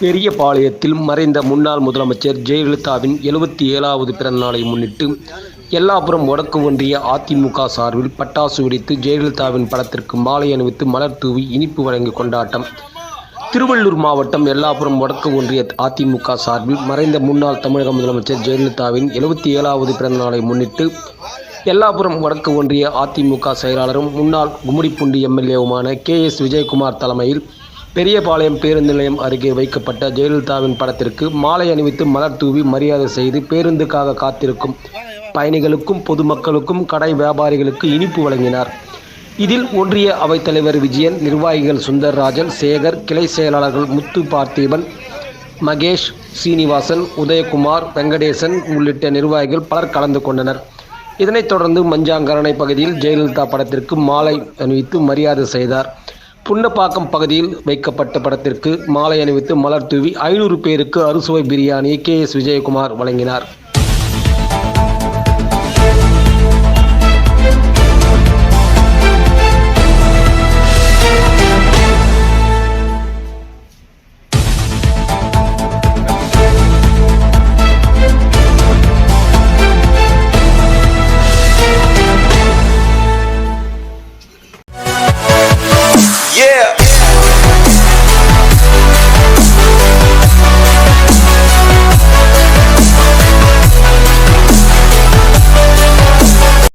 பெரியபாளையத்தில் மறைந்த முன்னாள் முதலமைச்சர் ஜெயலலிதாவின் எழுபத்தி ஏழாவது பிறந்த நாளை முன்னிட்டு எல்லாபுரம் வடக்கு ஒன்றிய அதிமுக சார்பில் பட்டாசு வெடித்து ஜெயலலிதாவின் படத்திற்கு மாலை அணிவித்து மலர் தூவி இனிப்பு வழங்கி கொண்டாட்டம். திருவள்ளூர் மாவட்டம் எல்லாபுரம் வடக்கு ஒன்றிய அதிமுக சார்பில் மறைந்த முன்னாள் தமிழக முதலமைச்சர் ஜெயலலிதாவின் எழுபத்தி ஏழாவது பிறந்த நாளை முன்னிட்டு எல்லாபுரம் வடக்கு ஒன்றிய அதிமுக செயலாளரும் முன்னாள் கும்மிடிப்பூண்டி எம்எல்ஏவுமான கே எஸ் விஜயகுமார் தலைமையில் பெரியபாளையம் பேருந்து நிலையம் அருகே வைக்கப்பட்ட ஜெயலலிதாவின் படத்திற்கு மாலை அணிவித்து மலர் தூவி மரியாதை செய்து பேருந்துக்காக காத்திருக்கும் பயணிகளுக்கும் பொதுமக்களுக்கும் கடை வியாபாரிகளுக்கு இனிப்பு வழங்கினார். இதில் ஒன்றிய அவைத்தலைவர் விஜயன் நிர்வாகிகள் சுந்தர்ராஜன் சேகர் கிளை செயலாளர்கள் முத்து பார்த்திபன் மகேஷ் சீனிவாசன் உதயகுமார் வெங்கடேசன் உள்ளிட்ட நிர்வாகிகள் பலர் கலந்து கொண்டனர். இதனைத் தொடர்ந்து மஞ்சாங்கரணை பகுதியில் ஜெயலலிதா படத்திற்கு மாலை அணிவித்து மரியாதை செய்தார். புன்னப்பாக்கம் பகுதியில் வைக்கப்பட்ட படத்திற்கு மாலை அணிவித்து மலர் தூவி ஐநூறு பேருக்கு அறுசுவை பிரியாணியை கே எஸ் விஜயகுமார் வழங்கினார்.